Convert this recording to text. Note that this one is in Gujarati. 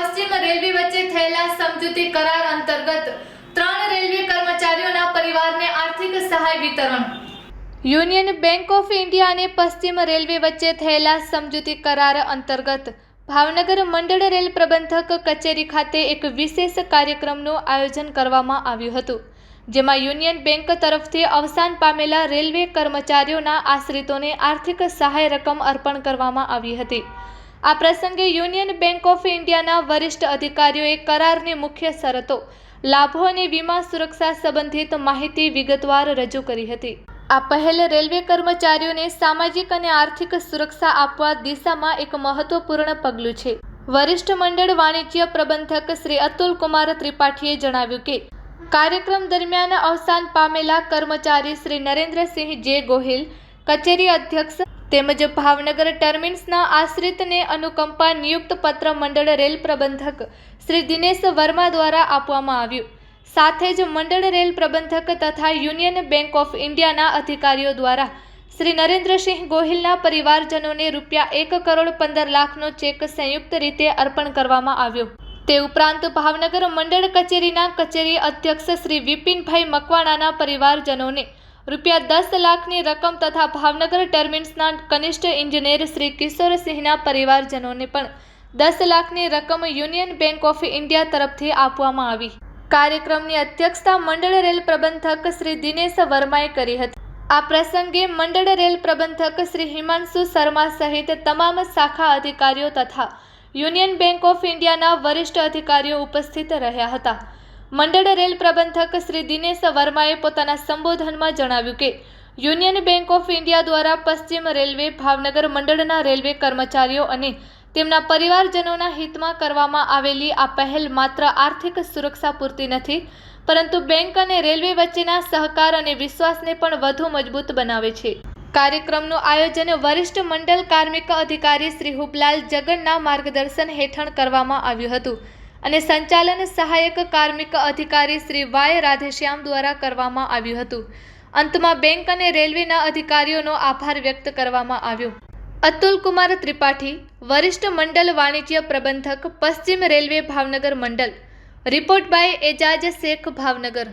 પશ્ચિમ રેલવે વચ્ચે થયેલા સમજૂતી કરાર અંતર્ગત ત્રણ રેલવે કર્મચારીઓના પરિવારને આર્થિક સહાય વિતરણ. યુનિયન બેંક ઓફ ઇન્ડિયા અને પશ્ચિમ રેલવે વચ્ચે થયેલા સમજૂતી કરાર અંતર્ગત ભાવનગર મંડળ રેલ પ્રબંધક કચેરી ખાતે એક વિશેષ કાર્યક્રમનું આયોજન કરવામાં આવ્યું હતું, જેમાં યુનિયન બેંક તરફથી અવસાન પામેલા રેલવે કર્મચારીઓના આશ્રિતોને આર્થિક સહાય રકમ અર્પણ કરવામાં આવી હતી. આ પ્રસંગે યુનિયન બેંક ઓફ ઇન્ડિયાના વરિષ્ઠ અધિકારીઓએ કરારની મુખ્ય શરતો, લાભો અને વીમા સુરક્ષા સંબંધિત માહિતી વિગતવાર રજૂ કરી હતી. આ પહેલ રેલવે કર્મચારીઓને સામાજિક અને આર્થિક સુરક્ષા આપવા દિશામાં એક મહત્વપૂર્ણ પગલું છે. વરિષ્ઠ મંડળ વાણિજ્ય પ્રબંધક શ્રી અતુલ કુમાર ત્રિપાઠીએ જણાવ્યું કે, કાર્યક્રમ દરમિયાન અવસાન પામેલા કર્મચારી શ્રી નરેન્દ્રસિંહ જે ગોહિલ, કચેરી અધ્યક્ષ તેમજ ભાવનગર ટર્મિન્સના આશ્રિતને અનુકંપા નિયુક્ત પત્ર મંડળ રેલ પ્રબંધક શ્રી દિનેશ વર્મા દ્વારા આપવામાં આવ્યું. સાથે જ મંડળ રેલ પ્રબંધક તથા યુનિયન બેંક ઓફ ઇન્ડિયાના અધિકારીઓ દ્વારા શ્રી નરેન્દ્રસિંહ ગોહિલના પરિવારજનોને રૂપિયા એક કરોડ પંદર લાખનો ચેક સંયુક્ત રીતે અર્પણ કરવામાં આવ્યો. તે ઉપરાંત ભાવનગર મંડળ કચેરીના કચેરી અધ્યક્ષ શ્રી વિપિનભાઈ મકવાણાના પરિવારજનોને રૂપિયા દસ લાખની રકમ તથા ભાવનગર ટર્મિન્સના કનિષ્ઠ ઇન્જિનિયર શ્રી કિશોરસિંહના પરિવારજનોને પણ દસ લાખની રકમ યુનિયન બેંક ઓફ ઇન્ડિયા તરફથી આપવામાં આવી. કાર્યક્રમની અધ્યક્ષતા મંડળ રેલ પ્રબંધક શ્રી દિનેશ વર્માએ કરી હતી. આ પ્રસંગે મંડળ રેલ પ્રબંધક શ્રી હિમાંશુ શર્મા સહિત તમામ શાખા અધિકારીઓ તથા યુનિયન બેંક ઓફ ઇન્ડિયાના વરિષ્ઠ અધિકારીઓ ઉપસ્થિત રહ્યા હતા. મંડળ રેલ પ્રબંધક શ્રી દિનેશ વર્માએ પોતાના સંબોધનમાં જણાવ્યું કે, યુનિયન બેંક ઓફ ઇન્ડિયા દ્વારા પશ્ચિમ રેલવે, ભાવનગર મંડળના રેલવે કર્મચારીઓ અને તેમના પરિવારજનોના હિતમાં કરવામાં આવેલી આ પહેલ માત્ર આર્થિક સુરક્ષા પૂરતી નથી, પરંતુ બેંક અને રેલવે વચ્ચેના સહકાર અને વિશ્વાસને પણ વધુ મજબૂત બનાવે છે. કાર્યક્રમનું આયોજન વરિષ્ઠ મંડળ કાર્મિક અધિકારી શ્રી હુબલાલ જગનના માર્ગદર્શન હેઠળ કરવામાં આવ્યું હતું. અને સંચાલન સહાયક કાર્મિક અધિકારી શ્રી વાય રાધેશ્યામ દ્વારા કરવામાં આવ્યું હતું. અંતમાં બેંક અને રેલવેના અધિકારીઓનો આભાર વ્યક્ત કરવામાં આવ્યો. અતુલ કુમાર ત્રિપાઠી, વરિષ્ઠ મંડળ વાણિજ્ય પ્રબંધક, પશ્ચિમ રેલવે ભાવનગર મંડળ રિપોર્ટ બાય એજાજ શેખ ભાવનગર.